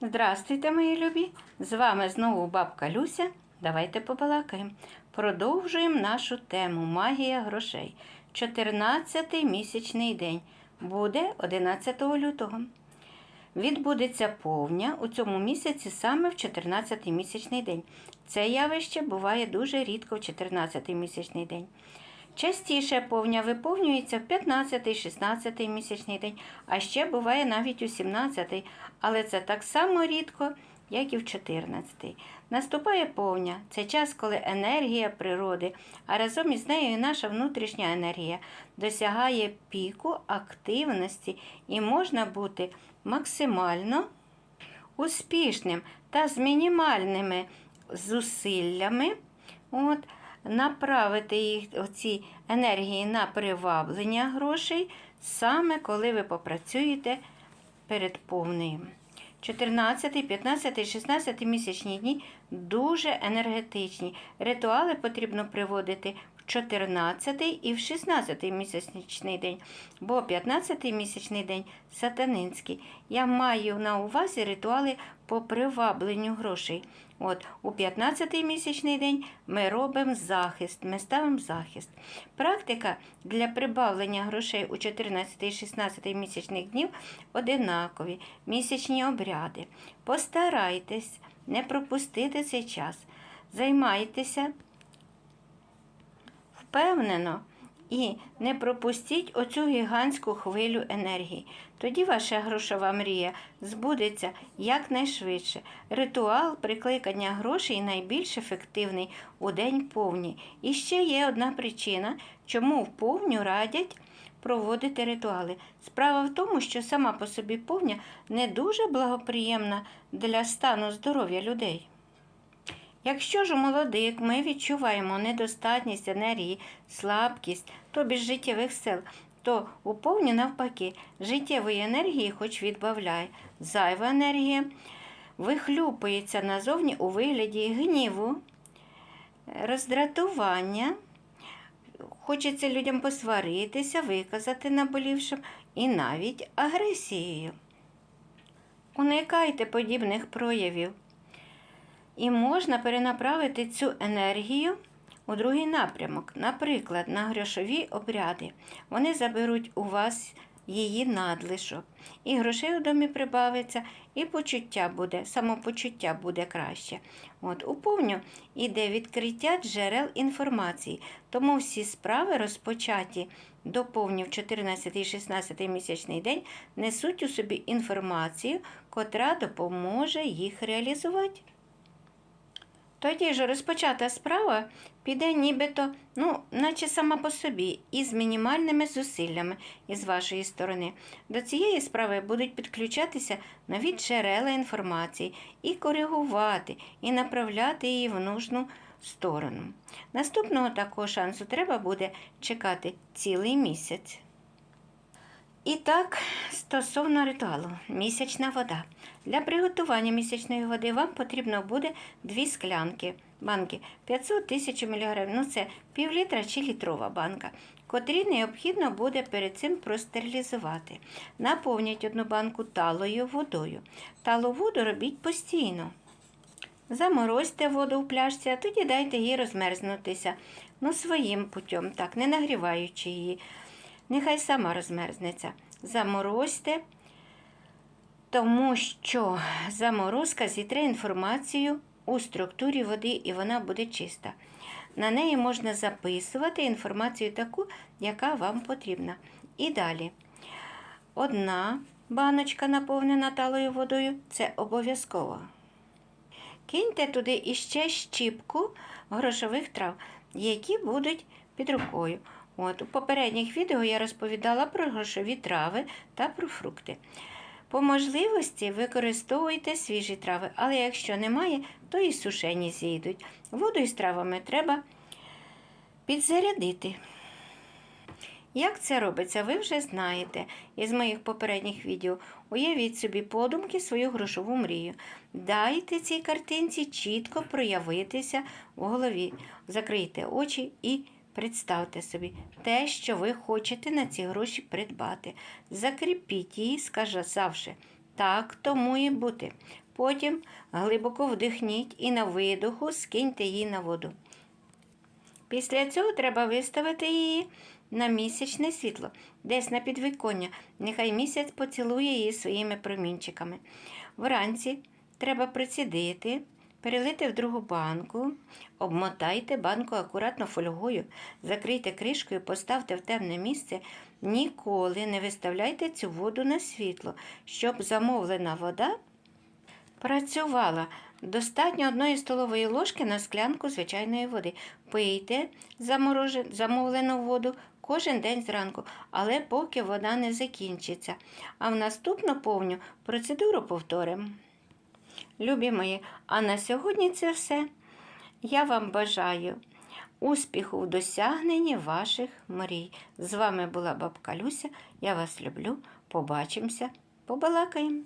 Здравствуйте, мої любі! З вами знову бабка Люся. Давайте побалакаємо. Продовжуємо нашу тему Магія грошей. 14-й місячний день буде 11 лютого. Відбудеться повня у цьому місяці саме в 14-й місячний день. Це явище буває дуже рідко в 14-й місячний день. Частіше повня виповнюється в 15-16 місячний день, а ще буває навіть у 17-й, але це так само рідко, як і в 14-й. Наступає повня це час, коли енергія природи, а разом із нею і наша внутрішня енергія досягає піку активності і можна бути максимально успішним та з мінімальними зусиллями. От, направити їх оці енергії на приваблення грошей, саме коли ви попрацюєте перед повною. 14, 15, 16 місячні дні дуже енергетичні. Ритуали потрібно приводити в 14 і в 16 місячний день, бо 15 місячний день сатанинський. Я маю на увазі ритуали по привабленню грошей. От у 15-й місячний день ми робимо захист, ми ставимо захист. Практика для прибавлення грошей у 14 і 16 місячних днів одинакові, місячні обряди. Постарайтесь не пропустити цей час. Займайтеся впевнено і не пропустіть оцю гігантську хвилю енергії. Тоді ваша грошова мрія збудеться якнайшвидше. Ритуал прикликання грошей найбільш ефективний у день повні. І ще є одна причина, чому в повню радять проводити ритуали. Справа в тому, що сама по собі повня не дуже благоприємна для стану здоров'я людей. Якщо ж у молодик ми відчуваємо недостатність енергії, слабкість, тобі ж життєвих сил, то у повні навпаки життєвої енергії хоч відбавляй. Зайва енергія вихлюпується назовні у вигляді гніву, роздратування. Хочеться людям посваритися, виказати наболівшим і навіть агресією. Уникайте подібних проявів. І можна перенаправити цю енергію у другий напрямок, наприклад, на грошові обряди. Вони заберуть у вас її надлишок. І грошей у домі прибавиться, і почуття буде, самопочуття буде краще. От, У повню іде відкриття джерел інформації, тому всі справи розпочаті до повні 14 і 16 місячний день несуть у собі інформацію, котра допоможе їх реалізувати. Тоді ж розпочата справа піде нібито, ну, наче сама по собі, і з мінімальними зусиллями із вашої сторони. До цієї справи будуть підключатися нові джерела інформації і коригувати, і направляти її в нужну сторону. Наступного такого шансу треба буде чекати цілий місяць. І так, стосовно ритуалу, місячна вода. Для приготування місячної води вам потрібно буде дві склянки банки 500 тисяч мг, ну це пів літра чи літрова банка, котрі необхідно буде перед цим простерилізувати. Наповніть одну банку талою водою. Талу воду робіть постійно. Заморозьте воду в пляшці, а тоді дайте їй розмерзнутися ну, своїм путем, так, не нагріваючи її. Нехай сама розмерзнеться. Заморозьте, тому що заморозка зітре інформацію у структурі води і вона буде чиста. На неї можна записувати інформацію таку, яка вам потрібна. І далі. Одна баночка наповнена талою водою це обов'язково. Киньте туди іще щіпку грошових трав, які будуть під рукою. От, У попередніх відео я розповідала про грошові трави та про фрукти. По можливості використовуйте свіжі трави, але якщо немає, то і сушені зійдуть. Воду із травами треба підзарядити. Як це робиться, ви вже знаєте із моїх попередніх відео. Уявіть собі подумки свою грошову мрію. Дайте цій картинці чітко проявитися в голові. Закрийте очі і представте собі те, що ви хочете на ці гроші придбати. Закріпіть її, сказавши Так, тому і бути. Потім глибоко вдихніть і на видоху скиньте її на воду. Після цього треба виставити її на місячне світло, десь на підвіконня. Нехай місяць поцілує її своїми промінчиками. Вранці треба прицідити, перелити в другу банку, обмотайте банку акуратно фольгою, закрийте кришкою, поставте в темне місце. Ніколи не виставляйте цю воду на світло, щоб замовлена вода працювала. Достатньо одної столової ложки на склянку звичайної води. Пийте замовлену воду кожен день зранку, але поки вода не закінчиться. А в наступну повню процедуру повторимо. Любі мої, а на сьогодні це все. Я вам бажаю успіху в досягненні ваших мрій. З вами була бабка Люся. Я вас люблю. Побачимося, побалакаємо.